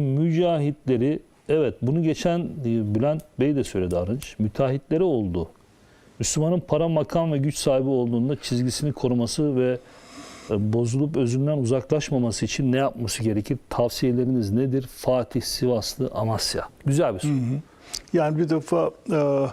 mücahitleri evet bunu geçen e, Bülent Bey de söyledi Arınç. Müteahhitleri oldu. Müslümanın para, makam ve güç sahibi olduğunda çizgisini koruması ve e, bozulup özünden uzaklaşmaması için ne yapması gerekir? Tavsiyeleriniz nedir? Fatih, Sivaslı, Amasya. Güzel bir soru. Yani bir defa e,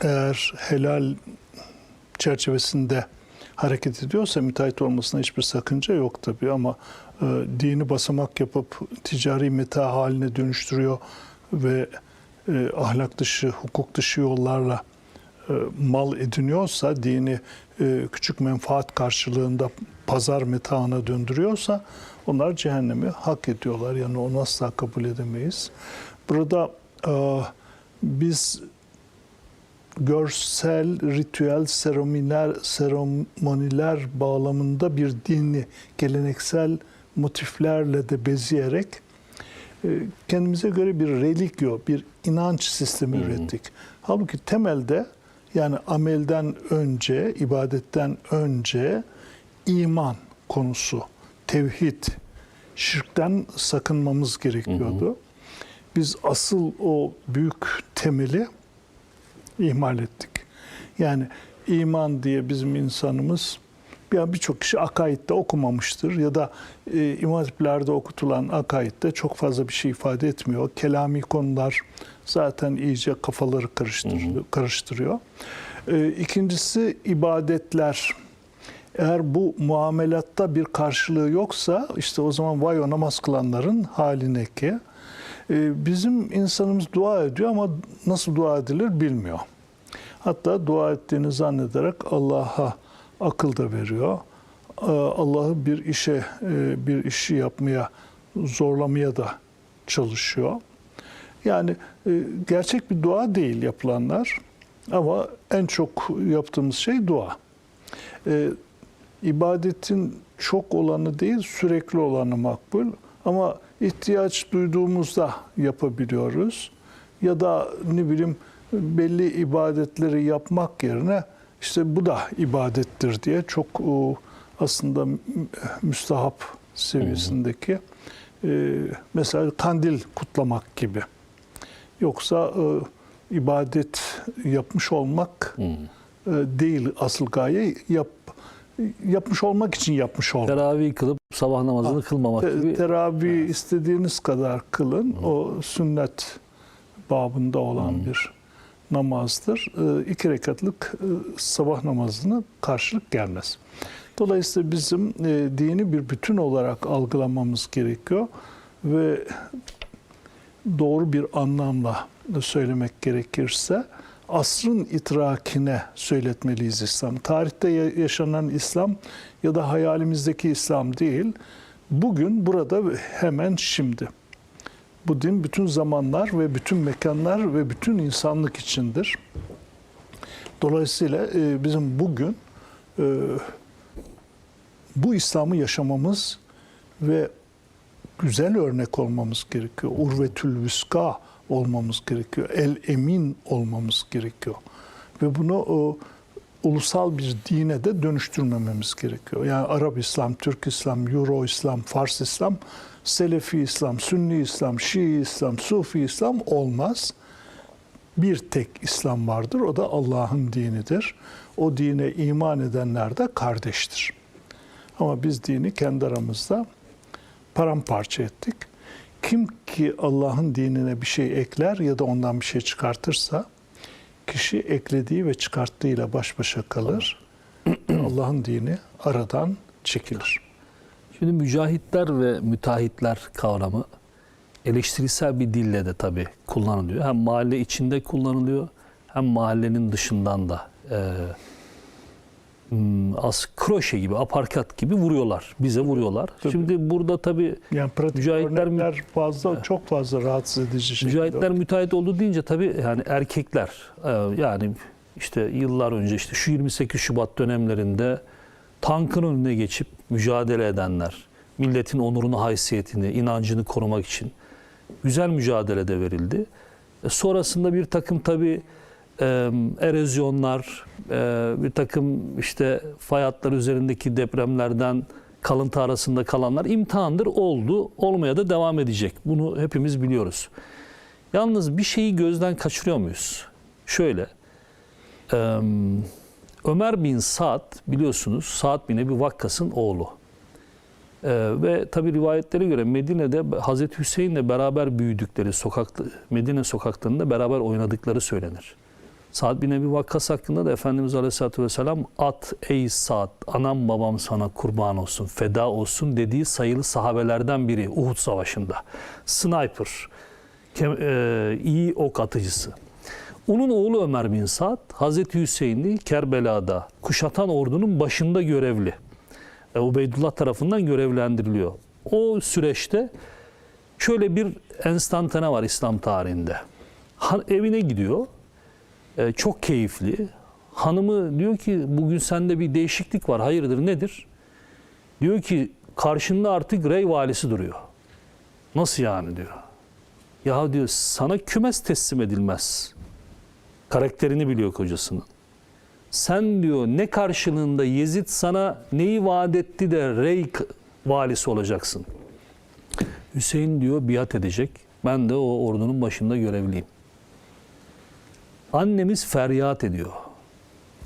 eğer helal çerçevesinde hareket ediyorsa müteahhit olmasına hiçbir sakınca yok tabii ama e, dini basamak yapıp ticari meta haline dönüştürüyor ve e, ahlak dışı, hukuk dışı yollarla e, mal ediniyorsa, dini e, küçük menfaat karşılığında pazar metaına döndürüyorsa onlar cehennemi hak ediyorlar. Yani onu asla kabul edemeyiz. Burada e, biz görsel, ritüel, seremoniler, seremoniler bağlamında bir dini geleneksel motiflerle de bezeyerek e, kendimize göre bir relikyo, bir inanç sistemi ürettik. Halbuki temelde yani amelden önce, ibadetten önce iman konusu, tevhid, şirkten sakınmamız gerekiyordu. Biz asıl o büyük temeli ihmal ettik. Yani iman diye bizim insanımız ya birçok kişi akaidde okumamıştır ya da e, imam hatiplerde okutulan akaidde çok fazla bir şey ifade etmiyor. Kelami konular zaten iyice kafaları karıştırıyor. karıştırıyor. E, ikincisi ibadetler. Eğer bu muamelatta bir karşılığı yoksa işte o zaman vay o namaz kılanların haline ki. E, bizim insanımız dua ediyor ama nasıl dua edilir bilmiyor. Hatta dua ettiğini zannederek Allah'a akıl da veriyor. Ee, Allah'ı bir işe, e, bir işi yapmaya, zorlamaya da çalışıyor. Yani e, gerçek bir dua değil yapılanlar ama en çok yaptığımız şey dua. Ee, İbadetin çok olanı değil, sürekli olanı makbul. Ama ihtiyaç duyduğumuzda yapabiliyoruz. Ya da ne bileyim belli ibadetleri yapmak yerine işte bu da ibadettir diye çok o, aslında mü- müstahap seviyesindeki e, mesela kandil kutlamak gibi. Yoksa e, ibadet yapmış olmak e, değil asıl gaye yap yapmış olmak için yapmış olmak. Teravih kılıp sabah namazını kılmamak Te- gibi. Teravih istediğiniz kadar kılın. O sünnet babında olan bir namazdır. Ee, iki rekatlık e, sabah namazına karşılık gelmez. Dolayısıyla bizim e, dini bir bütün olarak algılamamız gerekiyor ve doğru bir anlamla söylemek gerekirse asrın itrakine söyletmeliyiz İslam. Tarihte ya- yaşanan İslam ya da hayalimizdeki İslam değil. Bugün burada hemen şimdi. Bu din bütün zamanlar ve bütün mekanlar ve bütün insanlık içindir. Dolayısıyla e, bizim bugün e, bu İslam'ı yaşamamız ve güzel örnek olmamız gerekiyor. Urvetül vüska olmamız gerekiyor. El emin olmamız gerekiyor. Ve bunu o, ulusal bir dine de dönüştürmememiz gerekiyor. Yani Arap İslam, Türk İslam, Euro İslam, Fars İslam, Selefi İslam, Sünni İslam, Şii İslam, Sufi İslam olmaz. Bir tek İslam vardır. O da Allah'ın dinidir. O dine iman edenler de kardeştir. Ama biz dini kendi aramızda paramparça ettik. Kim ki Allah'ın dinine bir şey ekler ya da ondan bir şey çıkartırsa kişi eklediği ve çıkarttığıyla baş başa kalır. Allah'ın dini aradan çekilir. Şimdi mücahitler ve müteahhitler kavramı eleştirisel bir dille de tabii kullanılıyor. Hem mahalle içinde kullanılıyor hem mahallenin dışından da e, hmm, az kroşe gibi, aparkat gibi vuruyorlar. Bize vuruyorlar. Tabii. Şimdi burada tabii Yani pratik Mücahitler mü- örnekler fazla, çok fazla rahatsız edici şekilde. mücahitler müteahhit oldu deyince tabii yani erkekler e, yani işte yıllar önce işte şu 28 Şubat dönemlerinde tankın önüne geçip mücadele edenler, milletin onurunu, haysiyetini, inancını korumak için güzel mücadele de verildi. E, sonrasında bir takım tabii e, erozyonlar, e, bir takım işte fay hatları üzerindeki depremlerden kalıntı arasında kalanlar imtihandır oldu, olmaya da devam edecek. Bunu hepimiz biliyoruz. Yalnız bir şeyi gözden kaçırıyor muyuz? Şöyle, Ömer bin Sa'd biliyorsunuz Sa'd bin Ebi Vakkas'ın oğlu. E, ve tabi rivayetlere göre Medine'de Hazreti Hüseyin'le beraber büyüdükleri sokakta, Medine sokaklarında beraber oynadıkları söylenir. Sa'd bin Ebi Vakkas hakkında da Efendimiz Aleyhisselatü Vesselam at ey Sa'd anam babam sana kurban olsun feda olsun dediği sayılı sahabelerden biri Uhud Savaşı'nda. Sniper, e, iyi ok atıcısı. Onun oğlu Ömer bin Sa'd Hazreti Hüseyin'i Kerbela'da kuşatan ordunun başında görevli. E, Ubeydullah tarafından görevlendiriliyor. O süreçte şöyle bir enstantane var İslam tarihinde. Han- evine gidiyor. E, çok keyifli. Hanımı diyor ki bugün sende bir değişiklik var. Hayırdır nedir? Diyor ki karşında artık rey valisi duruyor. Nasıl yani diyor. Ya diyor sana kümes teslim edilmez. Karakterini biliyor kocasının. Sen diyor ne karşılığında Yezid sana neyi vaat etti de rey valisi olacaksın. Hüseyin diyor biat edecek. Ben de o ordunun başında görevliyim. Annemiz feryat ediyor.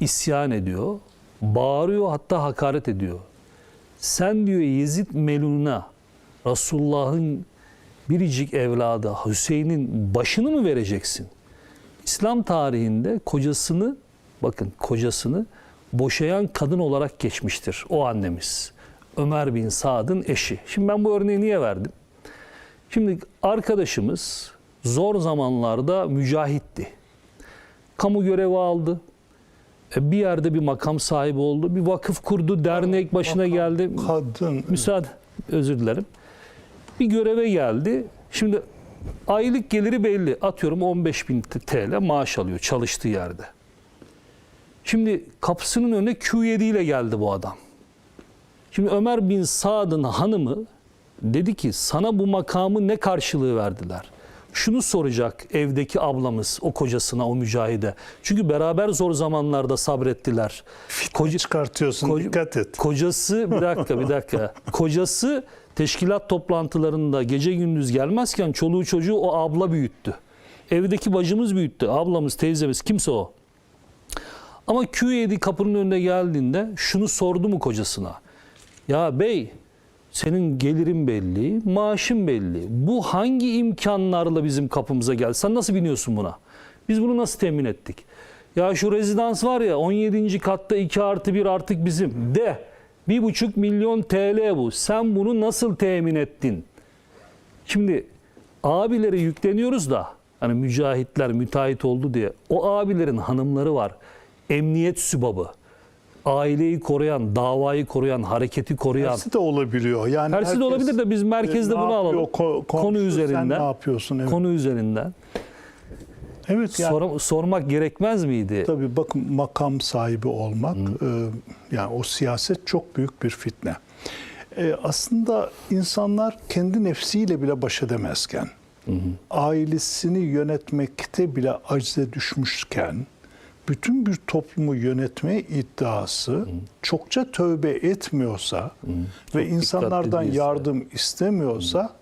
isyan ediyor. Bağırıyor hatta hakaret ediyor. Sen diyor Yezid Melun'a Resulullah'ın biricik evladı Hüseyin'in başını mı vereceksin? İslam tarihinde kocasını bakın kocasını boşayan kadın olarak geçmiştir o annemiz. Ömer bin Saad'ın eşi. Şimdi ben bu örneği niye verdim? Şimdi arkadaşımız zor zamanlarda mücahitti. Kamu görevi aldı. E, Bir yerde bir makam sahibi oldu. Bir vakıf kurdu, dernek başına geldi. Kadın. Müsaade, özür dilerim. Bir göreve geldi. Şimdi aylık geliri belli. Atıyorum 15 bin TL maaş alıyor çalıştığı yerde. Şimdi kapısının önüne Q7 ile geldi bu adam. Şimdi Ömer bin Saad'ın hanımı dedi ki sana bu makamı ne karşılığı verdiler? Şunu soracak evdeki ablamız o kocasına, o mücahide. Çünkü beraber zor zamanlarda sabrettiler. Koca, çıkartıyorsun. Koca- dikkat et. Kocası bir dakika bir dakika. Kocası teşkilat toplantılarında gece gündüz gelmezken çoluğu çocuğu o abla büyüttü. Evdeki bacımız büyüttü. Ablamız, teyzemiz kimse o. Ama Q7 kapının önüne geldiğinde şunu sordu mu kocasına? Ya bey senin gelirin belli, maaşın belli. Bu hangi imkanlarla bizim kapımıza geldi? Sen nasıl biniyorsun buna? Biz bunu nasıl temin ettik? Ya şu rezidans var ya 17. katta 2 artı 1 artık bizim. De 1,5 milyon TL bu. Sen bunu nasıl temin ettin? Şimdi abilere yükleniyoruz da hani mücahitler müteahhit oldu diye. O abilerin hanımları var. Emniyet sübabı. Aileyi koruyan, davayı koruyan, hareketi koruyan. Tersi de olabiliyor. Yani Tersi de herkes, olabilir de biz merkezde e, bunu yapıyor, alalım. ko- Konu komşu, üzerinden. Sen ne yapıyorsun? Evet. Konu üzerinden. evet yani, Sor- sormak gerekmez miydi? Tabii bakın makam sahibi olmak e, yani o siyaset çok büyük bir fitne. E, aslında insanlar kendi nefsiyle bile baş edemezken, ailesini yönetmekte bile acize düşmüşken, bütün bir toplumu yönetme iddiası çokça tövbe etmiyorsa ve insanlardan dikkatli değilse. yardım istemiyorsa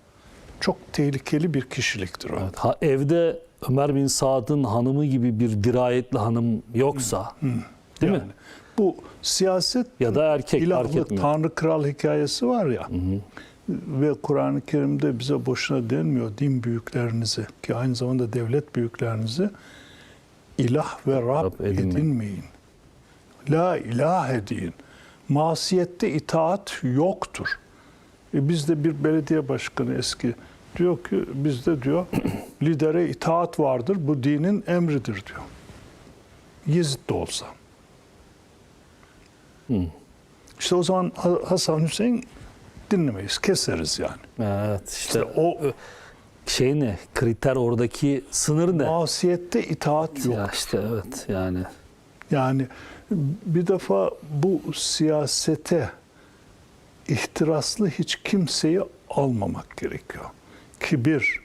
çok tehlikeli bir kişiliktir o. Evet, ha, evde Ömer bin Saad'ın hanımı gibi bir dirayetli hanım yoksa değil mi? Yani Bu siyaset Ya da erkek ilahlık. Tanrı Kral hikayesi var ya. Ve Kur'an-ı Kerim'de bize boşuna denmiyor din büyüklerinizi ki aynı zamanda devlet büyüklerinizi ilah ve Rab, Rab edinmeyin. edinmeyin. La ilahe deyin. Masiyette itaat yoktur. E bizde bir belediye başkanı eski diyor ki bizde diyor lidere itaat vardır. Bu dinin emridir diyor. Yezid de olsa. İşte o zaman Ha- Hasan Hüseyin dinlemeyiz, keseriz yani. Evet işte, İşte o şey ne? Kriter oradaki sınır ne? masiyette itaat yok. Ya işte evet yani. Yani bir defa bu siyasete ihtiraslı hiç kimseyi almamak gerekiyor. Kibir,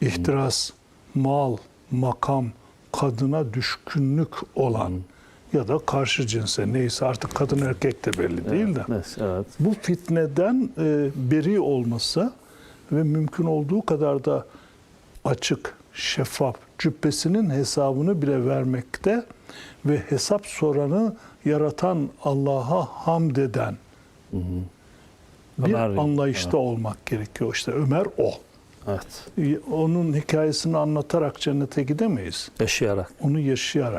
ihtiras, mal, makam, kadına düşkünlük olan ya da karşı cinse neyse artık kadın erkek de belli değil de. Evet, evet. Bu fitneden e, beri olması ve mümkün olduğu kadar da açık, şeffaf, cübbesinin hesabını bile vermekte ve hesap soranı yaratan Allah'a hamd eden bir Ömer- anlayışta olmak gerekiyor. İşte Ömer o. Evet. Onun hikayesini anlatarak cennete gidemeyiz. Yaşayarak. Onu yaşayarak.